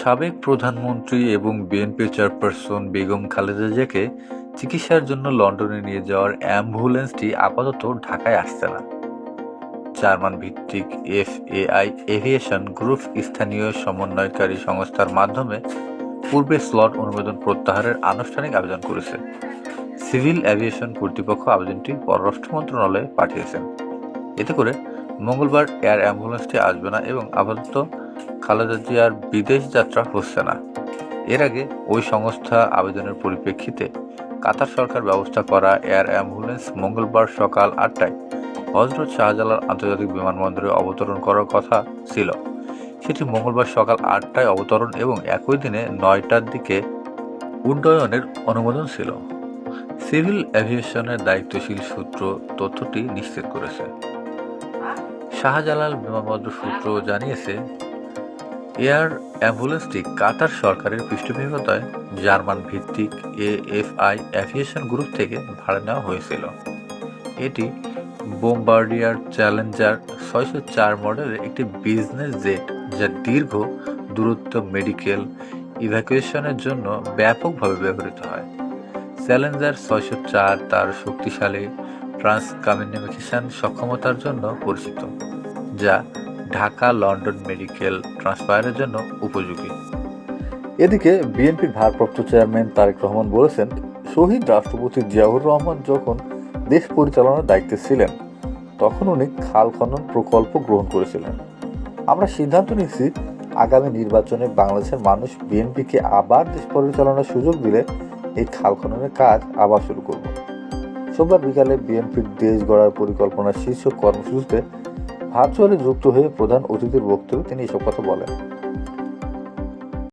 সাবেক প্রধানমন্ত্রী এবং বিএনপি চেয়ারপারসন বেগম খালেদা জিয়াকে চিকিৎসার জন্য লন্ডনে নিয়ে যাওয়ার অ্যাম্বুলেন্সটি আপাতত ঢাকায় আসছে না। জার্মান ভিত্তিক এফ এআই এভিয়েশন গ্রুপ স্থানীয় সমন্বয়কারী সংস্থার মাধ্যমে পূর্বে স্লট অনুমোদন প্রত্যাহারের আনুষ্ঠানিক আবেদন করেছে। সিভিল অ্যাভিয়েশন কর্তৃপক্ষ আবেদনটি পররাষ্ট্র মন্ত্রণালয়ে পাঠিয়েছেন এতে করে মঙ্গলবার এয়ার অ্যাম্বুলেন্সটি আসবে না এবং আপাতত খালেদা জিয়ার বিদেশ যাত্রা হচ্ছে না। এর আগে ওই সংস্থা আবেদনের পরিপ্রেক্ষিতে কাতার সরকার ব্যবস্থা করা এয়ার অ্যাম্বুলেন্স মঙ্গলবার সকাল আটটায় হজরত শাহজালাল আন্তর্জাতিক বিমানবন্দরে অবতরণ করার কথা ছিল। সেটি মঙ্গলবার সকাল আটটায় অবতরণ এবং একই দিনে নয়টার দিকে উড্ডয়নের অনুমোদন ছিল। সিভিল অ্যাভিয়েশনের দায়িত্বশীল সূত্র তথ্যটি নিশ্চিত করেছে। শাহজালাল বিমানবন্দর সূত্র জানিয়েছে এয়ার অ্যাম্বুলেন্সটি কাতার সরকারের পৃষ্ঠপোষকতায় জার্মান ভিত্তিক এএফআই অ্যাভিয়েশন গ্রুপ থেকে ভাড়া নেওয়া হয়েছিল। এটি বোম্বার্ডিয়ার চ্যালেঞ্জার ছয়শো চার মডেলের একটি বিজনেস জেট যা দীর্ঘ দূরত্ব মেডিকেল ইভ্যাকুয়েশনের জন্য ব্যাপকভাবে ব্যবহৃত হয়। চ্যালেঞ্জার ছয়শো চার তার শক্তিশালী ট্রান্স কমিউনিকেশন সক্ষমতার জন্য পরিচিত, যা ঢাকা লন্ডন মেডিকেল ট্রান্সফারের জন্য উপযোগী। এদিকে বিএনপির ভারপ্রাপ্ত চেয়ারম্যান তারেক রহমান বলেছেন, শহীদ রাষ্ট্রপতি জিয়াউর রহমান যখন দেশ পরিচালনার দায়িত্বে ছিলেন, তখন উনি খাল খনন প্রকল্প গ্রহণ করেছিলেন। আমরা সিদ্ধান্ত নিয়েছি, আগামী নির্বাচনে বাংলাদেশের মানুষ বিএনপিকে আবার দেশ পরিচালনার সুযোগ দিলে এই খাল খননের কাজ আবার শুরু করব। সোমবার বিকালে বিএনপির দেশ গড়ার পরিকল্পনার শীর্ষ কর্মসূচিতে ভার্চুয়ালি যুক্ত হয়ে প্রধান অতিথির বক্তব্যে তিনি এসব কথা বলেন।